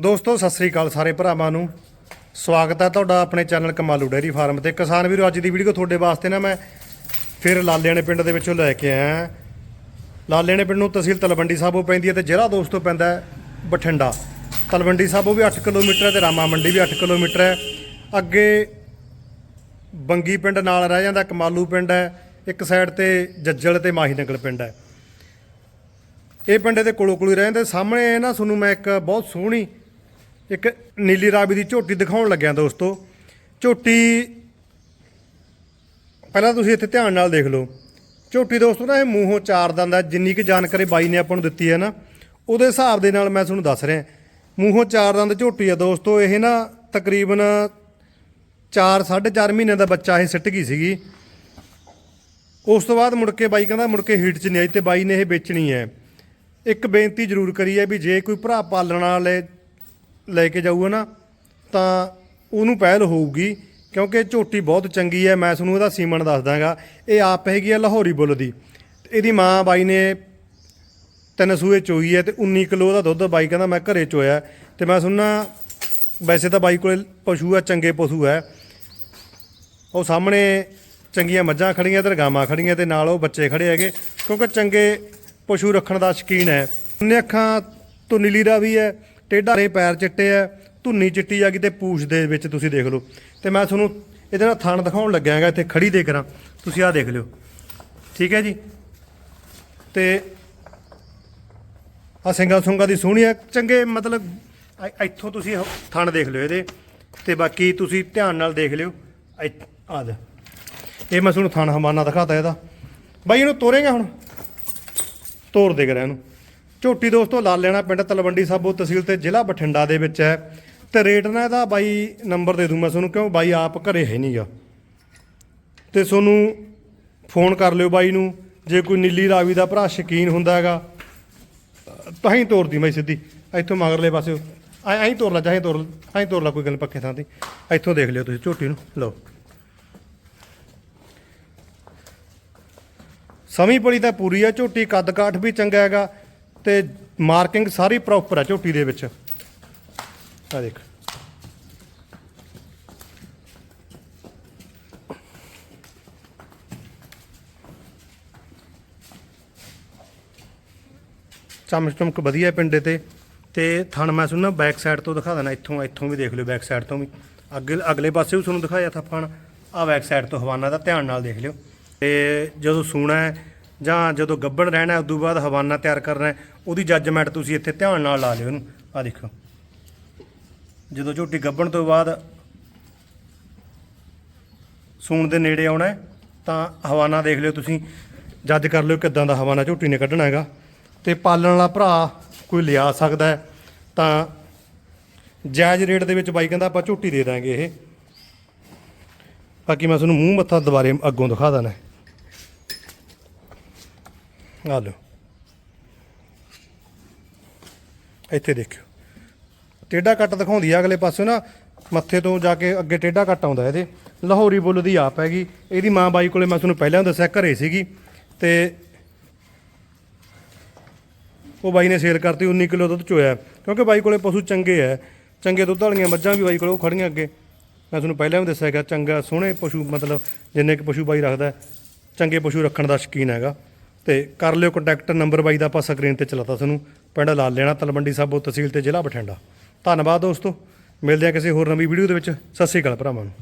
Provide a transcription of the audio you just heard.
ਦੋਸਤੋ, ਸਤਿ ਸ੍ਰੀ ਅਕਾਲ ਸਾਰੇ ਭਰਾਵਾਂ ਨੂੰ। ਸਵਾਗਤ ਹੈ ਤੁਹਾਡਾ ਆਪਣੇ ਚੈਨਲ ਕਮਾਲੂ ਡੇਅਰੀ ਫਾਰਮ ਤੇ। ਕਿਸਾਨ ਵੀਰੋ, ਅੱਜ ਦੀ ਵੀਡੀਓ ਤੁਹਾਡੇ ਵਾਸਤੇ ਨਾ ਮੈਂ ਫਿਰ ਲਾਲੇਆਣੇ ਪਿੰਡ ਦੇ ਵਿੱਚੋਂ ਲੈ ਕੇ ਆਇਆ। ਹਾਂ। ਪਿੰਡ ਨੂੰ ਤਹਿਸੀਲ ਤਲਵੰਡੀ ਸਾਬੋ ਪੈਂਦੀ ਹੈ ਤੇ ਜ਼ਿਲ੍ਹਾ ਦੋਸਤੋ ਪੈਂਦਾ ਬਠਿੰਡਾ। ਤਲਵੰਡੀ ਸਾਬੋ ਵੀ 8 ਕਿਲੋਮੀਟਰ ਹੈ ਤੇ ਰਾਮਾ ਮੰਡੀ ਵੀ 8 ਕਿਲੋਮੀਟਰ ਹੈ। ਅੱਗੇ ਬੰਗੀ ਪਿੰਡ ਨਾਲ ਰਹਿ ਜਾਂਦਾ, ਕਮਾਲੂ ਪਿੰਡ ਹੈ। ਇੱਕ ਸਾਈਡ ਤੇ ਜੱਜਲ ਤੇ ਮਾਹੀ ਨਗਲ ਪਿੰਡ ਹੈ। ਇਹ ਪਿੰਡ ਦੇ ਕੋਲੋਂ ਕੋਲੋਂ ਹੀ ਰਹਿੰਦੇ। ਸਾਹਮਣੇ ਨਾ ਤੁਹਾਨੂੰ ਮੈਂ ਇੱਕ ਬਹੁਤ ਸੋਹਣੀ ਇੱਕ ਨੀਲੀ ਰਾਵੀ ਦੀ ਝੋਟੀ ਦਿਖਾਉਣ ਲੱਗਿਆ ਦੋਸਤੋ। ਝੋਟੀ ਪਹਿਲਾਂ ਤੁਸੀਂ ਇੱਥੇ ਧਿਆਨ ਨਾਲ ਦੇਖ ਲਓ। ਝੋਟੀ ਦੋਸਤੋ ਨਾ ਇਹ ਮੂੰਹੋਂ ਚਾਰ ਦੰਦ ਹੈ ਜਿੰਨੀ ਕੁ ਜਾਣਕਾਰੀ ਬਾਈ ਨੇ ਆਪਾਂ ਨੂੰ ਦਿੱਤੀ ਹੈ ਨਾ, ਉਹਦੇ ਹਿਸਾਬ ਦੇ ਨਾਲ ਮੈਂ ਤੁਹਾਨੂੰ ਦੱਸ ਰਿਹਾ। ਮੂੰਹੋਂ ਚਾਰ ਦੰਦ ਝੋਟੀ ਆ ਦੋਸਤੋ, ਇਹ ਨਾ ਤਕਰੀਬਨ 4 4.5 ਮਹੀਨੇ ਦਾ ਬੱਚਾ ਇਹ ਸਿੱਟ ਗਈ ਸੀਗੀ। ਉਸ ਤੋਂ ਬਾਅਦ ਮੁੜ ਕੇ ਬਾਈ ਕਹਿੰਦਾ ਮੁੜ ਕੇ ਹੀਟ 'ਚ ਨਹੀਂ ਆਈ ਤੇ ਬਾਈ ਨੇ ਇਹ ਵੇਚਣੀ ਹੈ। ਇੱਕ ਬੇਨਤੀ ਜ਼ਰੂਰ ਕਰੀ ਹੈ ਵੀ ਜੇ ਕੋਈ ਭਰਾ ਪਾਲਣ ਵਾਲੇ ਲੈ ਕੇ ਜਾਊਗਾ ਨਾ, ਤਾਂ ਉਹਨੂੰ ਪਹਿਲ ਹੋਊਗੀ, ਕਿਉਂਕਿ ਝੋਟੀ ਬਹੁਤ ਚੰਗੀ ਹੈ, ਮੈਂ ਤੁਹਾਨੂੰ ਇਹਦਾ ਸੀਮਨ ਦੱਸ ਦਾਂਗਾ। ਇਹ ਆਪ ਹੈਗੀ ਹੈ ਲਾਹੌਰੀ ਬੁੱਲ ਦੀ। ਇਹਦੀ ਮਾਂ ਬਾਈ ਨੇ ਤਿੰਨ ਸੂਏ ਚੋਈ ਹੈ ਤੇ 19 ਕਿਲੋ ਦਾ ਦੁੱਧ ਬਾਈ ਕਹਿੰਦਾ ਮੈਂ ਘਰੇ ਚੋਇਆ। ਤੇ ਮੈਂ ਸੁਣਨਾ, ਵੈਸੇ ਤਾਂ ਬਾਈ ਕੋਲੇ ਪਸ਼ੂ ਆ, ਚੰਗੇ ਪਸ਼ੂ ਹੈ। ਉਹ ਸਾਹਮਣੇ ਚੰਗੀਆਂ ਮੱਝਾਂ ਖੜੀਆਂ ਤੇ ਗਾਵਾਂ ਖੜੀਆਂ ਤੇ ਨਾਲ ਉਹ ਬੱਚੇ ਖੜੇ ਹੈਗੇ, ਕਿਉਂਕਿ ਚੰਗੇ ਪਸ਼ੂ ਰੱਖਣ ਦਾ ਸ਼ਕੀਨ ਹੈ। ਉਹਨੇ ਅੱਖਾਂ ਤੋਂ ਨੀਲੀ ਦਾ ਵੀ ਹੈ ਟੇਢਾ ਰੇ ਪੈਰ ਚਿੱਟੇ ਹੈ ਧੁੰਨੀ ਚਿੱਟੀ ਆ ਗਈ ਤੇ ਪੂਛ ਦੇ ਵਿੱਚ ਤੁਸੀਂ ਦੇਖ ਲਓ। ਤੇ ਮੈਂ ਤੁਹਾਨੂੰ ਇਹਦੇ ਨਾਲ ਥਣ ਦਿਖਾਉਣ ਲੱਗਿਆ ਹੈਗਾ, ਇੱਥੇ ਖੜੀ ਦੇ ਕਰਾਂ ਤੁਸੀਂ ਆਹ ਦੇਖ ਲਿਓ। ਠੀਕ ਹੈ ਜੀ? ਤੇ ਆ ਸਿੰਗਾ ਸੁੰਗਾ ਦੀ ਸੋਹਣੀ ਹੈ ਚੰਗੇ ਮਤਲਬ ਇੱਥੋਂ ਤੁਸੀਂ ਉਹ ਥਣ ਦੇਖ ਲਿਓ ਇਹਦੇ। ਤੇ ਬਾਕੀ ਤੁਸੀਂ ਧਿਆਨ ਨਾਲ ਦੇਖ ਲਿਓ। ਆ ਦੇ ਇਹ ਮੈਂ ਤੁਹਾਨੂੰ ਥਣ ਹਮਾਨਾ ਦਿਖਾਤਾ ਇਹਦਾ। ਬਾਈ, ਇਹਨੂੰ ਤੋਰੇਗਾ ਹੁਣ? ਤੋਰ ਦੇ ਕਰਾਂ ਇਹਨੂੰ। ਝੋਟੀ ਦੋਸਤੋ ਲਾ ਲੈਣਾ ਪਿੰਡ ਤਲਵੰਡੀ ਸਾਬੋ ਤਹਿਸੀਲ ਤੇ ਜ਼ਿਲ੍ਹਾ ਬਠਿੰਡਾ ਦੇ ਵਿੱਚ ਹੈ। ਤੇ ਰੇਟ ਨਾ ਇਹਦਾ ਬਾਈ ਨੰਬਰ ਦੇ ਦੂੰ ਮੈਂ ਤੁਹਾਨੂੰ, ਕਿਉਂ ਬਾਈ ਆਪ ਘਰੇ ਹੈ ਨਹੀਂਗਾ ਤੇ ਤੁਹਾਨੂੰ ਫੋਨ ਕਰ ਲਿਓ ਬਾਈ ਨੂੰ, ਜੇ ਕੋਈ ਨੀਲੀ ਰਾਵੀ ਦਾ ਭਰਾ ਸ਼ਕੀਨ ਹੁੰਦਾ ਹੈਗਾ, ਤਾਂ ਹੀ ਤੋਰਦੀ ਮੈਂ ਸਿੱਧੀ। ਇੱਥੋਂ ਮਗਰਲੇ ਪਾਸੇ, ਐਂ ਐਂ ਤੋਰ ਲਾ, ਚਾਹੇ ਤੋਰ ਐਂ ਤੋਰ ਲਾ ਕੋਈ ਗੱਲ ਪੱਕੇ ਥਾਂ ਤੇ। ਇੱਥੋਂ ਦੇਖ ਲਿਓ ਤੁਸੀਂ ਝੋਟੀ ਨੂੰ, ਲਓ। ਸਮੀ ਪਲੀ ਤਾਂ ਪੂਰੀ ਆ, ਝੋਟੀ ਕੱਦ ਕਾਠ ਵੀ ਚੰਗਾ ਹੈਗਾ। ਤੇ ਮਾਰਕਿੰਗ ਸਾਰੀ ਪ੍ਰੋਪਰ ਹੈ ਝੋਟੀ ਦੇ ਵਿੱਚ। ਆ ਦੇਖ। ਚਮਕ ਚਮਕ ਵਧੀਆ ਹੈ ਪਿੰਡੇ ਤੇ। ਤੇ ਥਣ ਮੈਂ ਸੁਣਨਾ ਬੈਕ ਸਾਈਡ ਤੋਂ ਦਿਖਾ ਦੇਣਾ, ਇੱਥੋਂ ਇੱਥੋਂ ਵੀ ਦੇਖ ਲਿਓ ਬੈਕ ਸਾਈਡ ਤੋਂ ਵੀ। ਅੱਗੇ, ਅਗਲੇ ਪਾਸੇ ਵੀ ਤੁਹਾਨੂੰ ਦਿਖਾਇਆ ਥਾ ਫਣ ਆ ਬੈਕ ਸਾਈਡ ਤੋਂ ਹਵਾਨਾ ਦਾ ਧਿਆਨ ਨਾਲ ਦੇਖ ਲਿਓ। ਤੇ ਜਦੋਂ ਸੂਣਾ ਹੈ ਜਾਂ ਜਦੋਂ ਗੱਬਣ ਰਹਿਣਾ ਉਦੋਂ ਬਾਅਦ ਹਵਾਨਾ ਤਿਆਰ ਕਰਨਾ ਉਹਦੀ ਜੱਜਮੈਂਟ ਤੁਸੀਂ ਇੱਥੇ ਧਿਆਨ ਨਾਲ ਲਾ ਲਿਓ ਇਹਨੂੰ। ਆ ਦੇਖੋ। ਜਦੋਂ ਝੋਟੀ ਗੱਬਣ ਤੋਂ ਬਾਅਦ ਸੂਣ ਦੇ ਨੇੜੇ ਆਉਣਾ ਤਾਂ ਹਵਾਨਾ ਦੇਖ ਲਿਓ ਤੁਸੀਂ ਜੱਜ ਕਰ ਲਿਓ ਕਿਦਾਂ ਦਾ ਹਵਾਨਾ ਝੋਟੀ ਨੇ ਕੱਢਣਾ ਹੈਗਾ। ਤੇ ਪਾਲਣ ਵਾਲਾ ਭਰਾ ਕੋਈ ਲਿਆ ਸਕਦਾ ਹੈ, ਤਾਂ ਜਾਇਜ਼ ਰੇਟ ਦੇ ਵਿੱਚ ਬਾਈ ਕਹਿੰਦਾ ਆਪਾਂ ਝੋਟੀ ਦੇ ਦਾਂਗੇ ਇਹ। ਬਾਕੀ ਮੈਂ ਤੁਹਾਨੂੰ ਮੂੰਹ ਮੱਥਾ ਦੁਬਾਰੇ ਅੱਗੋਂ ਦਿਖਾ ਦਾਂ ਆ ਲਓ ਇੱਥੇ ਦੇਖਿਓ। ਟੇਢਾ ਕੱਟ ਦਿਖਾਉਂਦੀ ਆ ਅਗਲੇ ਪਾਸੇ ਨਾ, ਮੱਥੇ ਤੋਂ ਜਾ ਕੇ ਅੱਗੇ ਟੇਢਾ ਕੱਟ ਆਉਂਦਾ ਇਹਦੇ। ਲਾਹੌਰੀ ਬੁੱਲ ਦੀ ਆਪ ਹੈਗੀ। ਇਹਦੀ ਮਾਂ ਬਾਈ ਕੋਲੇ ਮੈਂ ਤੁਹਾਨੂੰ ਪਹਿਲਾਂ ਦੱਸਿਆ, ਘਰੇ ਸੀਗੀ। ਤੇ ਉਹ ਬਾਈ ਨੇ ਸੇਲ ਕਰਤੀ 19 ਕਿਲੋ ਦੁੱਧ ਚੋਇਆ। ਕਿਉਂਕਿ ਬਾਈ ਕੋਲੇ ਪਸ਼ੂ ਚੰਗੇ ਐ ਚੰਗੇ ਦੁੱਧ ਵਾਲੀਆਂ ਮੱਝਾਂ ਵੀ ਬਾਈ ਕੋਲੇ, ਉਹ ਖੜੀਆਂ ਅੱਗੇ। ਮੈਂ ਤੁਹਾਨੂੰ ਪਹਿਲਾਂ ਵੀ ਦੱਸਿਆ ਹੈਗਾ, ਚੰਗਾ, ਸੋਹਣੇ ਪਸ਼ੂ, ਮਤਲਬ ਜਿੰਨੇ ਕੁ ਪਸ਼ੂ ਬਾਈ ਰੱਖਦਾ, ਚੰਗੇ ਪਸ਼ੂ ਰੱਖਣ ਦਾ ਸ਼ੌਕੀਨ ਹੈਗਾ। ਤੇ ਕਰ ਲਿਓ ਕੰਟੈਕਟ ਨੰਬਰ ਬਾਈ ਦਾ ਆਪਾਂ ਸਕਰੀਨ ਤੇ ਚਲਾਤਾ ਤੁਹਾਨੂੰ। ਪਿੰਡ ਲਾਲ ਲੈਣਾ ਤਲਵੰਡੀ ਸਾਬੋ ਤਹਿਸੀਲ ਤੇ ਜ਼ਿਲ੍ਹਾ ਬਠਿੰਡਾ। ਧੰਨਵਾਦ ਦੋਸਤੋ। ਮਿਲਦੇ ਆ ਕਿਸੇ ਹੋਰ ਨਵੀਂ ਵੀਡੀਓ ਦੇ ਵਿੱਚ। ਸਤਿ ਸ੍ਰੀ ਅਕਾਲ ਭਰਾਵਾਂ ਨੂੰ।